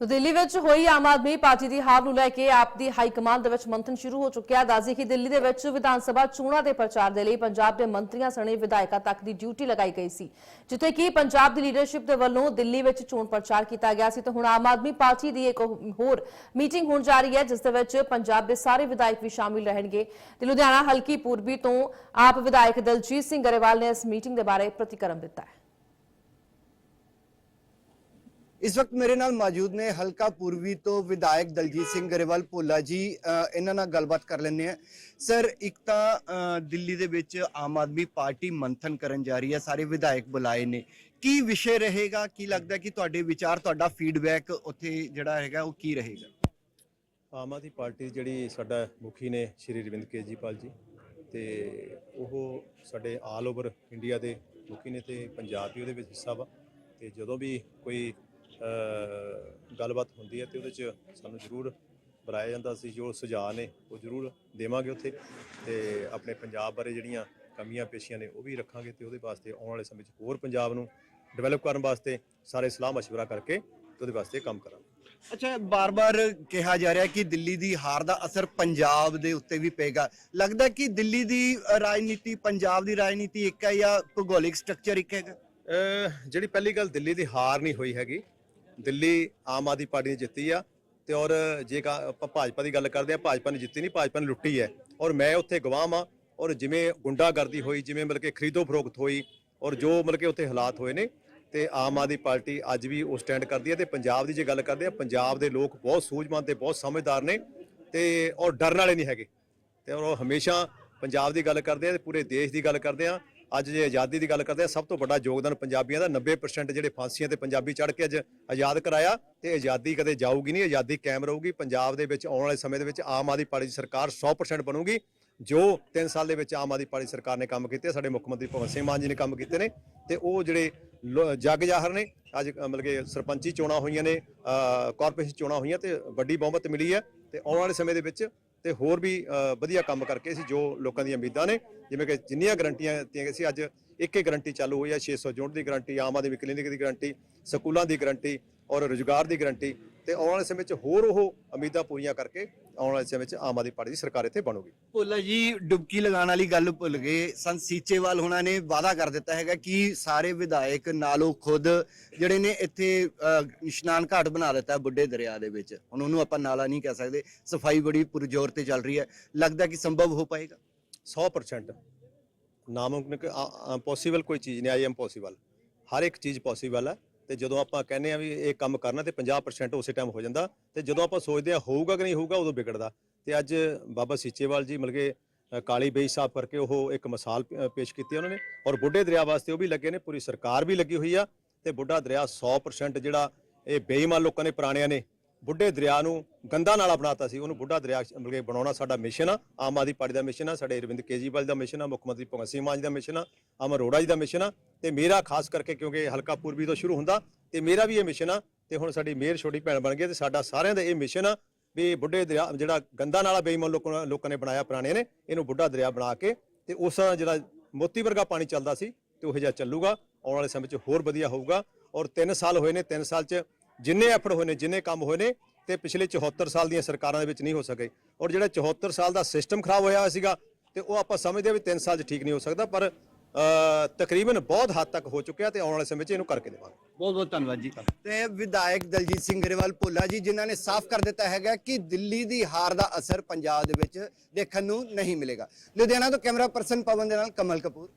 ਤੋ ਦਿੱਲੀ ਵਿੱਚ ਹੋਈ ਆਮ ਆਦਮੀ ਪਾਰਟੀ ਦੀ ਹਾਰ ਨੂੰ ਲੈ ਕੇ ਆਪ ਦੀ ਹਾਈ ਕਮਾਂਡ ਦੇ ਵਿੱਚ ਮੰਥਨ ਸ਼ੁਰੂ ਹੋ ਚੁੱਕਿਆ। ਹੈ ਦੱਸਦੀ ਕਿ ਦਿੱਲੀ ਦੇ ਵਿੱਚ ਵਿਧਾਨ ਸਭਾ ਚੋਣਾਂ ਦੇ ਪ੍ਰਚਾਰ ਦੇ ਲਈ ਪੰਜਾਬ ਦੇ ਮੰਤਰੀਆਂ ਸਣੇ ਵਿਧਾਇਕਾਂ ਤੱਕ ਦੀ ਡਿਊਟੀ ਲਗਾਈ ਗਈ ਸੀ, ਜਿੱਥੇ ਕਿ ਪੰਜਾਬ ਦੀ ਲੀਡਰਸ਼ਿਪ ਦੇ ਵੱਲੋਂ ਦਿੱਲੀ ਵਿੱਚ ਚੋਣ ਪ੍ਰਚਾਰ ਕੀਤਾ ਗਿਆ ਸੀ। ਤੇ ਹੁਣ ਆਮ ਆਦਮੀ ਪਾਰਟੀ ਦੀ ਇੱਕ ਹੋਰ ਮੀਟਿੰਗ ਹੋਣ ਜਾ ਰਹੀ ਹੈ, ਜਿਸ ਦੇ ਵਿੱਚ ਪੰਜਾਬ ਦੇ ਸਾਰੇ ਵਿਧਾਇਕ ਵੀ ਸ਼ਾਮਿਲ ਰਹਿਣਗੇ। ਤੇ ਲੁਧਿਆਣਾ ਹਲਕੀ ਪੂਰਬੀ ਤੋਂ ਆਪ ਵਿਧਾਇਕ ਦਲਜੀਤ ਸਿੰਘ ਗਰੇਵਾਲ ਨੇ ਇਸ ਮੀਟਿੰਗ ਦੇ ਬਾਰੇ ਪ੍ਰਤੀਕਰਮ ਦਿੱਤਾ ਹੈ। ਇਸ ਵਕਤ ਮੇਰੇ ਨਾਲ ਮੌਜੂਦ ਨੇ ਹਲਕਾ ਪੂਰਬੀ ਤੋਂ ਵਿਧਾਇਕ ਦਲਜੀਤ ਸਿੰਘ ਗਰੇਵਾਲ ਭੋਲਾ ਜੀ ਇਹਨਾਂ ਨਾਲ ਗੱਲਬਾਤ ਕਰ ਲੈਂਦੇ ਆ ਸਰ, ਇੱਕ ਤਾਂ ਦਿੱਲੀ ਦੇ ਵਿੱਚ ਆਮ ਆਦਮੀ ਪਾਰਟੀ ਮੰਥਨ ਕਰਨ ਜਾ ਰਹੀ ਹੈ, ਸਾਰੇ ਵਿਧਾਇਕ ਬੁਲਾਏ ਨੇ। ਕੀ ਵਿਸ਼ੇ ਰਹੇਗਾ? ਕੀ ਲੱਗਦਾ ਕਿ ਤੁਹਾਡੇ ਵਿਚਾਰ, ਤੁਹਾਡਾ ਫੀਡਬੈਕ ਉੱਥੇ ਜਿਹੜਾ ਹੈਗਾ, ਉਹ ਕੀ ਰਹੇਗਾ? ਆਮ ਆਦਮੀ ਪਾਰਟੀ ਜਿਹੜੀ ਸਾਡਾ ਮੁਖੀ ਨੇ ਸ਼੍ਰੀ ਅਰਵਿੰਦ ਕੇਜਰੀਵਾਲ ਜੀ ਤੇ ਉਹ ਸਾਡੇ ਆਲ ਓਵਰ ਇੰਡੀਆ ਦੇ ਮੁਖੀ ਨੇ ਤੇ ਪੰਜਾਬ ਵੀ ਉਹਦੇ ਵਿੱਚ ਹਿੱਸਾ ਵਾ। ਤੇ ਜਦੋਂ ਵੀ ਕੋਈ ਗੱਲਬਾਤ ਹੁੰਦੀ ਹੈ ਤੇ ਉਹਦੇ 'ਚ ਸਾਨੂੰ ਜ਼ਰੂਰ ਬੁਲਾਇਆ ਜਾਂਦਾ ਸੀ ਜੋ ਸੁਝਾਅ ਨੇ ਉਹ ਜ਼ਰੂਰ ਦੇਵਾਂਗੇ ਉੱਥੇ ਤੇ ਆਪਣੇ ਪੰਜਾਬ ਬਾਰੇ ਜਿਹੜੀਆਂ ਕਮੀਆਂ ਪੇਸ਼ੀਆਂ ਨੇ ਉਹ ਵੀ ਰੱਖਾਂਗੇ ਤੇ ਉਹਦੇ ਵਾਸਤੇ ਆਉਣ ਵਾਲੇ ਸਮੇਂ 'ਚ ਹੋਰ ਪੰਜਾਬ ਨੂੰ ਡਿਵੈਲਪ ਕਰਨ ਵਾਸਤੇ ਸਾਰੇ ਸਲਾਹ مشورہ ਕਰਕੇ ਤੇ ਉਹਦੇ ਵਾਸਤੇ ਕੰਮ ਕਰਾਂਗੇ ਅੱਛਾ ਬਾਰ-ਬਾਰ ਕਿਹਾ ਜਾ ਰਿਹਾ ਕਿ ਦਿੱਲੀ ਦੀ ਹਾਰ ਦਾ ਅਸਰ ਪੰਜਾਬ ਦੇ ਉੱਤੇ ਵੀ ਪਏਗਾ ਲੱਗਦਾ ਕਿ ਦਿੱਲੀ ਦੀ ਅ, ਰਾਜਨੀਤੀ ਪੰਜਾਬ ਦੀ ਰਾਜਨੀਤੀ ਇੱਕ ਹੈ ਜਾਂ ਭੂਗੋਲਿਕ ਸਟਰਕਚਰ ਇੱਕ ਹੈਗਾ ਅਹ ਜਿਹੜੀ ਪਹਿਲੀ ਗੱਲ ਦਿੱਲੀ ਦੀ ਹਾਰ ਨਹੀਂ ਹੋਈ ਹੈਗੀ ਦਿੱਲੀ ਆਮ ਆਦਮੀ ਪਾਰਟੀ ਨੇ ਜਿੱਤੀ ਆ ਤੇ ਔਰ ਜੇ ਕਾ- ਆਪਾਂ ਭਾਜਪਾ ਦੀ ਗੱਲ ਕਰਦੇ ਆ, ਭਾਜਪਾ ਨੇ ਜਿੱਤੀ ਨਹੀਂ, ਭਾਜਪਾ ਨੇ ਲੁੱਟੀ ਹੈ। ਔਰ ਮੈਂ ਉੱਥੇ ਗਵਾਹ ਆ ਔਰ ਜਿਵੇਂ ਗੁੰਡਾਗਰਦੀ ਹੋਈ, ਜਿਵੇਂ ਮਤਲਬ ਕਿ ਖਰੀਦੋ ਫਰੋਖਤ ਹੋਈ ਔਰ ਜੋ ਮਤਲਬ ਕਿ ਉੱਥੇ ਹਾਲਾਤ ਹੋਏ ਨੇ ਤੇ ਆਮ ਆਦਮੀ ਪਾਰਟੀ ਅੱਜ ਵੀ ਉਹ ਸਟੈਂਡ ਕਰਦੀ ਹੈ ਤੇ ਪੰਜਾਬ ਦੀ ਜੇ ਗੱਲ ਕਰਦੇ ਆ, ਪੰਜਾਬ ਦੇ ਲੋਕ ਬਹੁਤ ਸੂਝਵਾਨ ਤੇ ਬਹੁਤ ਸਮਝਦਾਰ ਨੇ ਤੇ ਔਰ ਡਰਨ ਵਾਲੇ ਨਹੀਂ ਹੈਗੇ। ਤੇ ਉਹ ਹਮੇਸ਼ਾ ਪੰਜਾਬ ਦੀ ਗੱਲ ਕਰਦੇ ਆ ਤੇ ਪੂਰੇ ਦੇਸ਼ ਦੀ ਗੱਲ ਕਰਦੇ ਆ ਅੱਜ ਜੇ ਆਜ਼ਾਦੀ ਦੀ ਗੱਲ ਕਰਦੇ ਆ ਸਭ ਤੋਂ ਵੱਡਾ ਯੋਗਦਾਨ ਪੰਜਾਬੀਆਂ ਦਾ 90% ਜਿਹੜੇ ਫਾਂਸੀਆਂ ਤੇ ਪੰਜਾਬੀ ਚੜ ਕੇ ਅੱਜ ਆਜ਼ਾਦ ਕਰਾਇਆ ਤੇ ਆਜ਼ਾਦੀ ਕਦੇ ਜਾਊਗੀ ਨਹੀਂ ਆਜ਼ਾਦੀ ਕਾਇਮ ਰਹੂਗੀ। ਪੰਜਾਬ ਦੇ ਵਿੱਚ ਆਉਣ ਵਾਲੇ ਸਮੇਂ ਦੇ ਵਿੱਚ ਆਮ ਆਦਮੀ ਪਾਰਟੀ ਦੀ ਸਰਕਾਰ 100% ਬਣੂਗੀ। ਜੋ 3 ਸਾਲ ਦੇ ਵਿੱਚ ਆਮ ਆਦਮੀ ਪਾਰਟੀ ਸਰਕਾਰ ਨੇ ਕੰਮ ਕੀਤੇ ਸਾਡੇ ਮੁੱਖ ਮੰਤਰੀ ਭਗਵੰਤ ਸਿੰਘ ਮਾਨ ਜੀ ਨੇ ਕੰਮ ਕੀਤੇ ਨੇ ਤੇ ਉਹ ਜਿਹੜੇ ਲੋ- ਜੱਗ ਜਾਹਰ ਨੇ ਅੱਜ ਮਤਲਬ ਕਿ ਸਰਪੰਚੀ ਚੋਣਾਂ ਹੋਈਆਂ ਨੇ ਅ, ਕਾਰਪੋਰੇਸ਼ਨ ਚੋਣਾਂ ਹੋਈਆਂ ਤੇ ਵੱਡੀ ਬਹੁਮਤ ਮਿਲੀ ਹੈ ਤੇ ਆਉਣ ਵਾਲੇ ਸਮੇਂ ਦੇ ਵਿੱਚ ਤੇ ਹੋਰ ਵੀ ਵਧੀਆ ਕੰਮ ਕਰਕੇ ਸੀ ਜੋ ਲੋਕਾਂ ਦੀਆਂ ਉਮੀਦਾਂ ਨੇ। ਜਿਵੇਂ ਕਿ ਜਿੰਨੀਆਂ ਗਰੰਟੀਆਂ ਦਿੱਤੀਆਂ ਗਈਆਂ ਸੀ, ਅੱਜ ਇੱਕ ਇੱਕ ਗਰੰਟੀ ਚਾਲੂ ਹੋਈ ਹੈ। 600 ਯੂਨਿਟ ਦੀ ਗਰੰਟੀ, ਆਮ ਆਦਮੀ ਕਲੀਨਿਕ ਦੀ ਗਰੰਟੀ, ਸਕੂਲਾਂ ਦੀ ਗਰੰਟੀ ਔਰ ਰੁਜ਼ਗਾਰ ਦੀ ਗਰੰਟੀ। ਤੇ ਆਉਣ ਵਾਲੇ ਸਮੇਂ 'ਚ ਹੋਰ ਉਹ ਉਮੀਦਾਂ ਪੂਰੀਆਂ ਕਰਕੇ ਆਉਣ ਵਾਲੇ ਸਮੇਂ 'ਚ ਆਮ ਆਦਮੀ ਪਾਰਟੀ ਦੀ ਸਰਕਾਰ ਇੱਥੇ ਬਣੂਗੀ। ਭੋਲਾ ਜੀ ਡੁਬਕੀ ਲਗਾਉਣ ਵਾਲੀ ਗੱਲ ਭੁੱਲ ਗਏ। ਸੰਤ ਸੀਚੇਵਾਲ ਹੁਣਾਂ ਨੇ ਵਾਅਦਾ ਕਰ ਦਿੱਤਾ ਹੈਗਾ ਕਿ ਸਾਰੇ ਵਿਧਾਇਕ ਨਾਲੋਂ ਖੁਦ ਜਿਹੜੇ ਨੇ ਇੱਥੇ ਅਹ, ਇਸ਼ਨਾਨ ਘਾਟ ਬਣਾ ਦਿੱਤਾ ਬੁੱਢੇ ਦਰਿਆ ਦੇ ਵਿੱਚ। ਹੁਣ ਉਹਨੂੰ ਆਪਾਂ ਨਾਲਾ ਨਹੀਂ ਕਹਿ ਸਕਦੇ। ਸਫ਼ਾਈ ਬੜੀ ਪੁਰਜੋਰ ਤੇ ਚੱਲ ਰਹੀ ਹੈ। ਲੱਗਦਾ ਕਿ ਸੰਭਵ ਹੋ ਪਾਏਗਾ? 100% ਨਾਮੁਮਕਿਨ ਪੋਸੀਬਲ ਕੋਈ ਚੀਜ਼ ਨਹੀਂ ਆਈ ਇੰਪੋਸੀਬਲ ਹਰ ਇੱਕ ਚੀਜ਼ ਪੋਸੀਬਲ ਹੈ। ਤੇ ਜਦੋਂ ਆਪਾਂ ਕਹਿੰਦੇ ਆ ਵੀ ਇਹ ਕੰਮ ਕਰਨਾ ਤੇ 50% ਉਸੇ ਟਾਈਮ ਹੋ ਜਾਂਦਾ, ਤੇ ਜਦੋਂ ਆਪਾਂ ਸੋਚਦੇ ਆ ਹੋਊਗਾ ਕਿ ਨਹੀਂ ਹੋਊਗਾ, ਉਦੋਂ ਵਿਗੜਦਾ। ਤੇ ਅੱਜ ਬਾਬਾ ਸੀਚੇਵਾਲ ਜੀ ਮਿਲ ਕੇ ਕਾਲੀ ਬੇਈ ਸਾਹਿਬ ਕਰਕੇ ਉਹ ਇੱਕ ਮਿਸਾਲ ਪੇਸ਼ ਕੀਤੀ ਉਹਨਾਂ ਨੇ ਔਰ ਬੁੱਢੇ ਦਰਿਆ ਵਾਸਤੇ ਉਹ ਵੀ ਲੱਗੇ ਨੇ, ਪੂਰੀ ਸਰਕਾਰ ਵੀ ਲੱਗੀ ਹੋਈ ਆ ਤੇ ਬੁੱਢਾ ਦਰਿਆ 100% ਜਿਹੜਾ ਇਹ ਬੇਈਮਾਨ ਲੋਕਾਂ ਨੇ ਪੁਰਾਣਿਆਂ ਨੇ ਬੁੱਢੇ ਦਰਿਆ ਨੂੰ ਗੰਦਾ ਨਾਲਾ ਬਣਾਤਾ ਸੀ, ਉਹਨੂੰ ਬੁੱਢਾ ਦਰਿਆ ਮਤਲਬ ਕਿ ਬਣਾਉਣਾ ਸਾਡਾ ਮਿਸ਼ਨ ਆ। ਆਮ ਆਦਮੀ ਪਾਰਟੀ ਦਾ ਮਿਸ਼ਨ ਆ, ਸਾਡੇ ਅਰਵਿੰਦ ਕੇਜਰੀਵਾਲ ਦਾ ਮਿਸ਼ਨ ਆ, ਮੁੱਖ ਮੰਤਰੀ ਭਗਵੰਤ ਸਿੰਘ ਮਾਨ ਜੀ ਦਾ ਮਿਸ਼ਨ ਆ ਅਮਰ ਅਰੋੜਾ ਜੀ ਦਾ ਮਿਸ਼ਨ ਆ। ਤੇ ਮੇਰਾ ਖਾਸ ਕਰਕੇ ਕਿਉਂਕਿ ਹਲਕਾ ਪੂਰਬੀ ਤੋਂ ਸ਼ੁਰੂ ਹੁੰਦਾ, ਤੇ ਮੇਰਾ ਵੀ ਇਹ ਮਿਸ਼ਨ ਆ, ਤੇ ਹੁਣ ਸਾਡੀ ਮੇਰ ਛੋਟੀ ਭੈਣ ਬਣ ਗਈ ਤੇ ਸਾਡਾ ਸਾਰਿਆਂ ਦਾ ਇਹ ਮਿਸ਼ਨ ਆ ਵੀ ਬੁੱਢੇ ਦਰਿਆ ਜਿਹੜਾ ਗੰਦਾ ਨਾਲਾ ਬੇਈਮਾਨ ਲੋਕਾਂ ਲੋਕਾਂ ਨੇ ਬਣਾਇਆ ਪੁਰਾਣੇ ਨੇ, ਇਹਨੂੰ ਬੁੱਢਾ ਦਰਿਆ ਬਣਾ ਕੇ ਤੇ ਉਸ ਜਿਹੜਾ ਮੋਤੀ ਵਰਗਾ ਪਾਣੀ ਚੱਲਦਾ ਸੀ, ਤੇ ਉਹ ਜਿਹਾ ਚੱਲੂਗਾ, ਆਉਣ ਵਾਲੇ ਸਮੇਂ 'ਚ ਹੋਰ ਵਧੀਆ ਹੋਊਗਾ। ਔਰ 3 ਸਾਲ ਹੋਏ ਨੇ 3 ਸਾਲ 'ਚ ਜਿੰਨੇ ਐਫਰਟ ਹੋਏ ਨੇ ਜਿੰਨੇ ਕੰਮ ਹੋਏ ਨੇ ਤੇ ਪਿਛਲੇ 74 ਸਾਲ ਦੀਆਂ ਸਰਕਾਰਾਂ ਦੇ ਵਿੱਚ ਨਹੀਂ ਹੋ ਸਕੇ। ਔਰ ਜਿਹੜਾ 74 ਸਾਲ ਦਾ ਸਿਸਟਮ ਖਰਾਬ ਹੋਇਆ ਹੋਇਆ ਸੀਗਾ ਤੇ ਉਹ ਆਪਾਂ ਸਮਝਦੇ ਹਾਂ ਵੀ 3 ਸਾਲ 'ਚ ਠੀਕ ਨਹੀਂ ਹੋ ਸਕਦਾ ਪਰ ਤਕਰੀਬਨ ਬਹੁਤ ਹੱਦ ਤੱਕ ਹੋ ਚੁੱਕਿਆ ਤੇ ਆਉਣ ਵਾਲੇ ਸਮੇਂ 'ਚ ਇਹਨੂੰ ਕਰਕੇ ਦੇਵਾਂਗੇ। ਬਹੁਤ ਬਹੁਤ ਧੰਨਵਾਦ ਜੀ। ਤੇ ਵਿਧਾਇਕ ਦਲਜੀਤ ਸਿੰਘ ਗਰੇਵਾਲ ਭੋਲਾ ਜੀ ਜਿਨ੍ਹਾਂ ਨੇ ਸਾਫ਼ ਕਰ ਦਿੱਤਾ ਹੈਗਾ ਕਿ ਦਿੱਲੀ ਦੀ ਹਾਰ ਦਾ ਅਸਰ ਪੰਜਾਬ ਦੇ ਵਿੱਚ ਦੇਖਣ ਨੂੰ ਨਹੀਂ ਮਿਲੇਗਾ। ਲੁਧਿਆਣਾ ਤੋਂ ਕੈਮਰਾ ਪਰਸਨ ਪਵਨ ਦੇ ਨਾਲ ਕਮਲ ਕਪੂਰ।